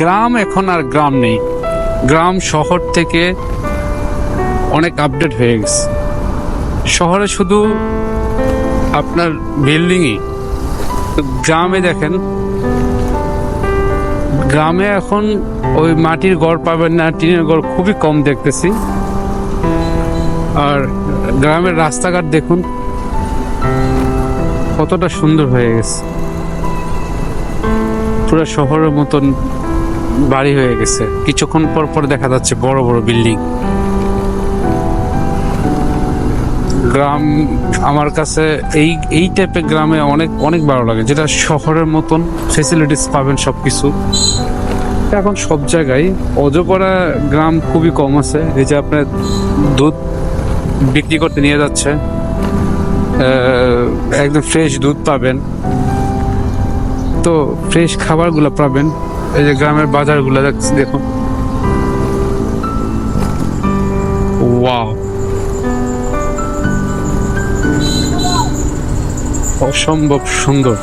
গ্রাম এখন আর গ্রাম নেই। গ্রাম শহর থেকে অনেক আপডেট হয়ে গেছে। শহরে শুধু আপনার বিল্ডিংই গ্রামে দেখেন, গ্রামে এখন ওই মাটির গড় পাবেন না, টিনের গড় খুবই কম দেখতেছি। আর গ্রামের রাস্তাঘাট দেখুন, কতটা সুন্দর হয়ে গেছে। পুরো শহরের মতন বাড়ি হয়ে গেছে। কিছুক্ষণ পর পর দেখা যাচ্ছে বড় বড় বিল্ডিং। গ্রাম, আমার কাছে এই এই টাইপের গ্রামে অনেক অনেক ভালো লাগে। যেটা শহরের মতন ফেসিলিটিস পাবেন সব কিছু এখন সব জায়গায় অজপরা গ্রাম খুবই কম আছে। এই যে আপনার দুধ বিক্রি করতে নিয়ে যাচ্ছে। একদম ফ্রেশ দুধ পাবেন। তো ফ্রেশ খাবারগুলো পাবেন। এই যে গ্রামের বাজার বাজারগুলো দেখছি দেখো অসম্ভব সুন্দর।